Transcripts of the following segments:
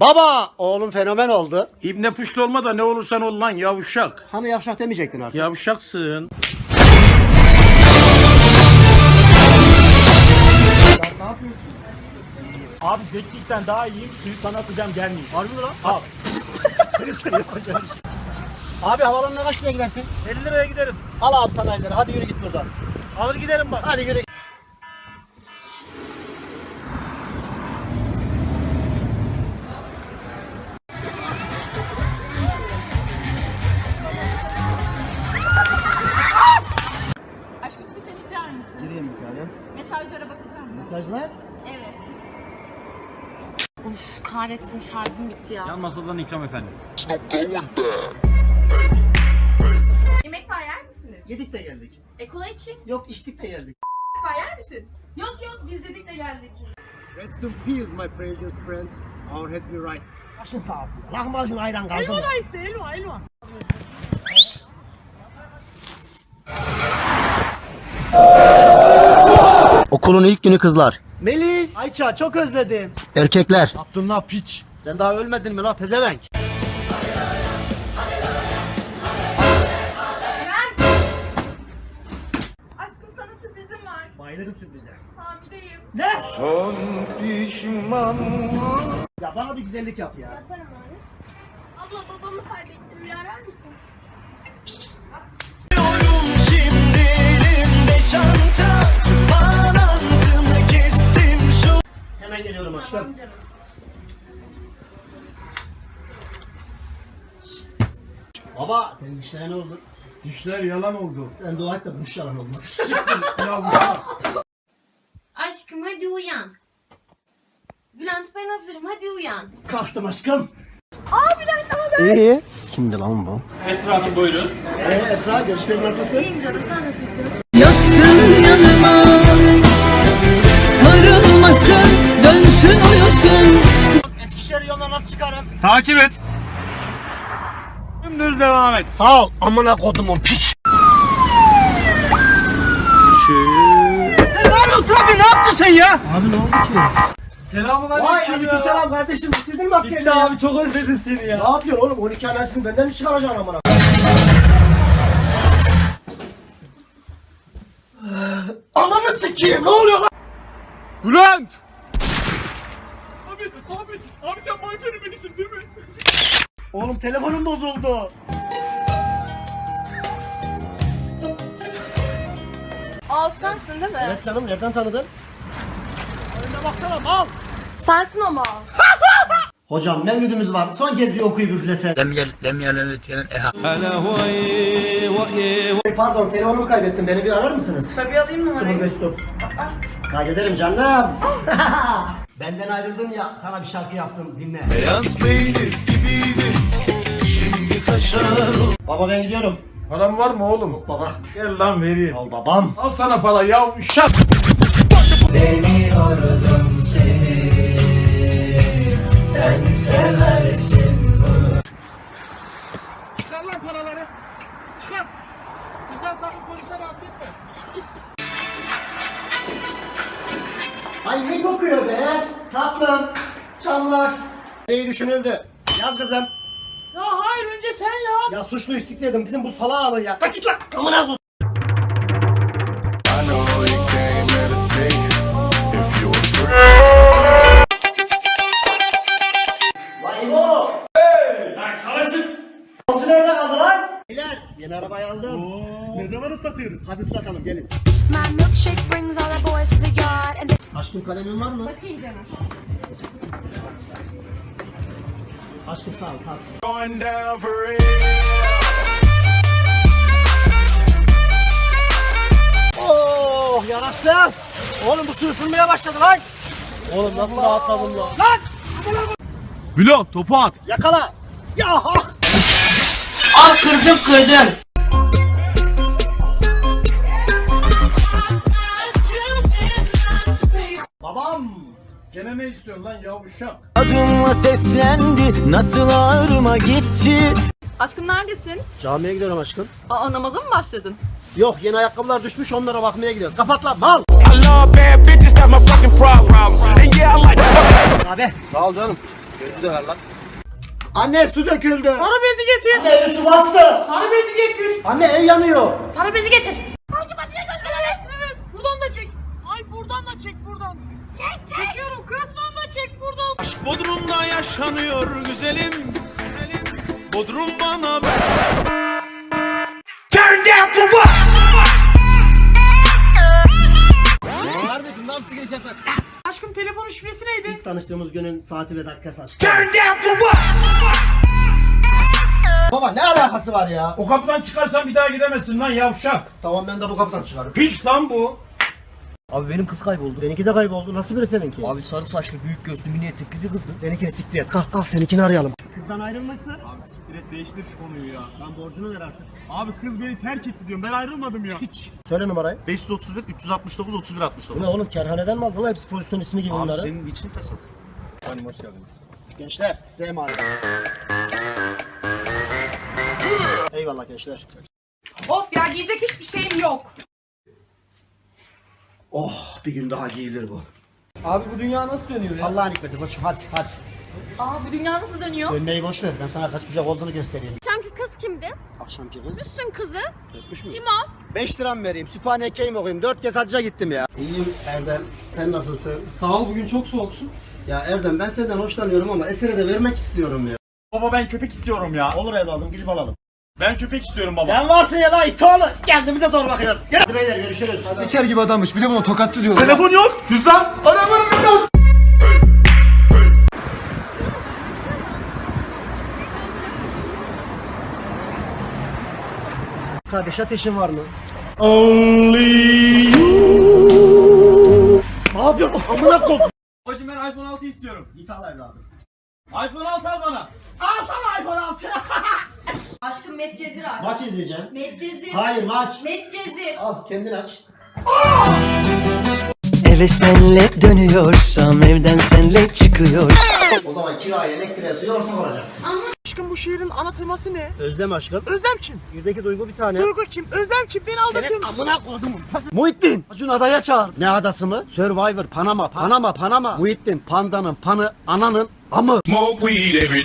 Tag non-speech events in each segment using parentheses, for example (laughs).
Baba oğlum fenomen oldu. İbne puştu olma da ne olursan ol lan yavuşak. Hani yavşak demeyecektin artık. Yavuşaksın. Abi Zeki'den daha iyiyim. Suyu sana atacağım gelmeyin. Harbi mi lan? Al. (laughs) Abi havalanına kaç liraya gidersin? 50 liraya giderim. Al abi sana 50 lira. Hadi yürü git buradan. Alır giderim bak. Hadi yürü. Uf kahretsin şarjım bitti ya. Yan masadan ikram efendim. Yemek var yer misiniz? Yedik de geldik. E kola için. Yok içtik de geldik. Var yer misin? Yok yok biz yedik de geldik. Rest in peace my precious friends. Our happy right. Başın sağ olsun. Lahmacun ayran kaldı mı? iste elma elma. Okulun ilk günü kızlar. Melis. Ayça çok özledim. Erkekler. Attın la piç. Sen daha ölmedin mi la pezevenk? Aşkım sana sürprizim var. Bayılırım sürprize. Hamileyim. Ne? Ya bana bir güzellik yap ya. Yaparım abi. Abla babamı kaybettim. Bir arar mısın? Geliyorum aşkım. Baba senin dişlere ne oldu? Düşler yalan oldu. Sen dua et de duş yalan olmasın. (laughs) Aşkım hadi uyan. Bülent ben hazırım hadi uyan. Kalktım aşkım. Aa Bülent haber. İyi. Kimdi lan bu? Esra Hanım buyurun. Ee Esra görüşmeyi nasılsın? Yatsın yanıma Sarılmasın Nasıl çıkarım? Takip et. Dümdüz devam et. Sağ ol. Amına kodumun piç. Ne yapıyorsun trafiği? Ne yaptın sen ya? Abi ne oldu ki? Selamun Vay aleyküm ya. selam kardeşim. Bitirdin mi askerliği? Bitti abi çok özledim seni ya. Ne yapıyorsun oğlum? 12 enerjisini benden mi çıkaracaksın amına? Ananı sikeyim ne oluyor lan? Bülent! Abi, abi, sen my fenomenisin değil mi? Oğlum telefonum bozuldu. Al sensin değil mi? Evet canım nereden tanıdın? Önüne baksana mal. Sensin ama. (laughs) Hocam mevlüdümüz var. Son kez bir okuyup üflese. Hey, Pardon telefonumu kaybettim. Beni bir arar mısınız? Tabii alayım mı? 0530. Kaydederim canım. (laughs) Benden ayrıldın ya sana bir şarkı yaptım dinle. Beyaz peynir gibiydi. Şimdi kaşar. Baba ben gidiyorum. Param var mı oğlum? Baba. Gel lan vereyim. Al babam. Al sana para yavuşak. Çıkar düşünüldü? Yaz kızım. Ya hayır önce sen yaz. Ya suçlu istikledim bizim bu salağı alın ya. Kaç git lan. Amına koy. Yeni arabayı aldım. Ne zaman ıslatıyoruz? Hadi ıslatalım gelin. My milkshake brings all the boys to the yard. And Aşkım kalemin var mı? Bakayım canım. Aşkım sağ ol kalsın. Oh yarasın. Oğlum bu su ısınmaya başladı lan. Oğlum nasıl rahatladım lan? Bilo topu at. Yakala. Ya hak. Al kırdım kırdım. Babam. Gene ne istiyorsun lan yavuşak? Adımla seslendi nasıl ağrıma gitti Aşkım neredesin? Camiye gidiyorum aşkım. Aa namaza mı başladın? Yok yeni ayakkabılar düşmüş onlara bakmaya gidiyoruz. Kapat lan mal. Abi. Sağ ol canım. Gözü de ver lan. Anne su döküldü. Sarı bezi getir. Anne evi su bastı. Sarı bezi getir. Anne ev yanıyor. Sarı bezi getir. Hacı başına gönder. Evet. Buradan da çek. Ay buradan da çek buradan. Çek çek. Çekiyorum. Kızdan da çek buradan. Bodrum'da yaşanıyor güzelim. Bodrum bana Kardeşim lan sigara yasak. Aşkım telefonun şifresi neydi? Tanıştığımız günün saati ve dakikası aşkım. Baba ne alakası var ya? O kapıdan çıkarsan bir daha gidemezsin lan yavşak. Tamam ben de bu kapıdan çıkarım. Piş lan bu. Abi benim kız kayboldu. Benimki de kayboldu. Nasıl biri seninki? Abi sarı saçlı, büyük gözlü, mini etekli bir kızdı. Benimkini siktir et. Kalk kalk seninkini arayalım. Kızdan ayrılmışsın. Abi siktir et değiştir şu konuyu ya. Ben borcunu ver artık. Abi kız beni terk etti diyorum. Ben ayrılmadım ya. Hiç. Söyle numarayı. 531 369 31 69. Bu ne oğlum kerhaneden mi aldın hepsi pozisyon ismi gibi bunları? senin için fesat. Gençler size emanet. Eyvallah gençler. Of ya giyecek hiçbir şeyim yok. Oh bir gün daha giyilir bu. Abi bu dünya nasıl dönüyor ya? Allah'ın hikmeti koçum hadi hadi. Aa bu dünya nasıl dönüyor? Dönmeyi boş ver ben sana kaç bucak olduğunu göstereyim. Akşamki kız kimdi? Akşamki kız. Üstün kızı. Öpmüş mü? Kim o? 5 liram vereyim süphane ekmeğimi okuyayım 4 kez hacca gittim ya. İyiyim Erdem sen nasılsın? Sağ ol bugün çok soğuksun. Ya Erdem ben senden hoşlanıyorum ama Eser'e de vermek istiyorum ya. Baba ben köpek istiyorum ya. Olur evladım gidip alalım. Ben köpek istiyorum baba. Sen varsın ya lan it oğlu. Kendimize doğru bakıyoruz. Hadi beyler görüşürüz. Teker gibi adammış. Bir de buna tokatçı diyorlar. Telefon yok. Cüzdan. Kardeş ateşin var mı? Only you. Ne yapıyorsun? Amına kod. Hacım ben iPhone 6 istiyorum. Git al evladım. iPhone 6 al bana. Al sana iPhone 6. (laughs) Aşkım Medcezir aç. maç izleyeceğim. Medcezir. Hayır maç. Medcezir. Al kendin aç. Eve senle dönüyorsam evden senle çıkıyorsam O zaman kiraya elektriğe suya ortak olacaksın. Aşkım bu şiirin ana teması ne? Özlem aşkım. Özlem kim? Birdeki duygu bir tane. Duygu kim? Özlem kim? Beni aldatıyor. amına koydum. Muhittin. Acun adaya çağır. Ne adası mı? Survivor, Panama, Panama, Panama. Muhittin, pandanın panı, ananın amı. Abi bir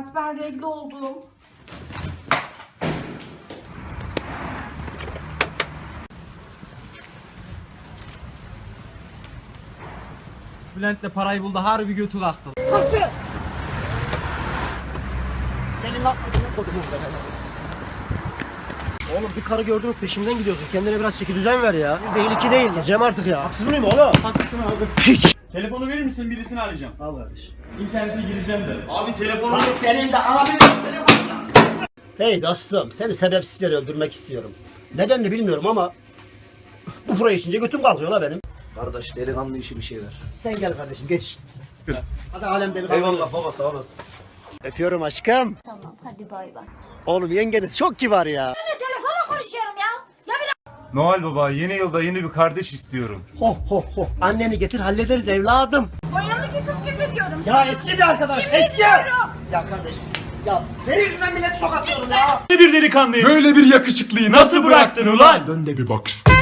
Bülent ben regl oldum. Bülent de parayı buldu harbi götü kalktı. Gelin lan. amına kodumun be. Oğlum bir karı gördün mü peşimden gidiyorsun. Kendine biraz çeki düzen ver ya. Bir değil iki değil. Cem artık ya. Haksız mıyım oğlum? Haklısın abi. Hiç. Telefonu verir misin birisini arayacağım. Al kardeş. İnternete gireceğim de. Abi telefonu Lan senin de abinin telefonunu. Hey dostum seni sebepsiz yere öldürmek istiyorum. Nedenini bilmiyorum ama bu buraya içince götüm kalkıyor la benim. Kardeş delikanlı işi bir şeyler. Sen gel kardeşim geç. Hadi alem delikanlı. Eyvallah baba sağ olasın. Öpüyorum aşkım. Tamam hadi bay bay. Oğlum yengeniz çok kibar ya. Telefonla konuşuyorum ya. Noel Baba yeni yılda yeni bir kardeş istiyorum. Ho ho ho. Anneni getir hallederiz evladım. O yanındaki kız kimdi diyorum. Ya eski bir arkadaş eski. diyorum? Ya kardeşim. Ya senin yüzünden millet sokaklıyorum ya. bir delikanlıyım. Böyle bir yakışıklıyı Nasıl bıraktın ulan? Dön de bir bak istedim.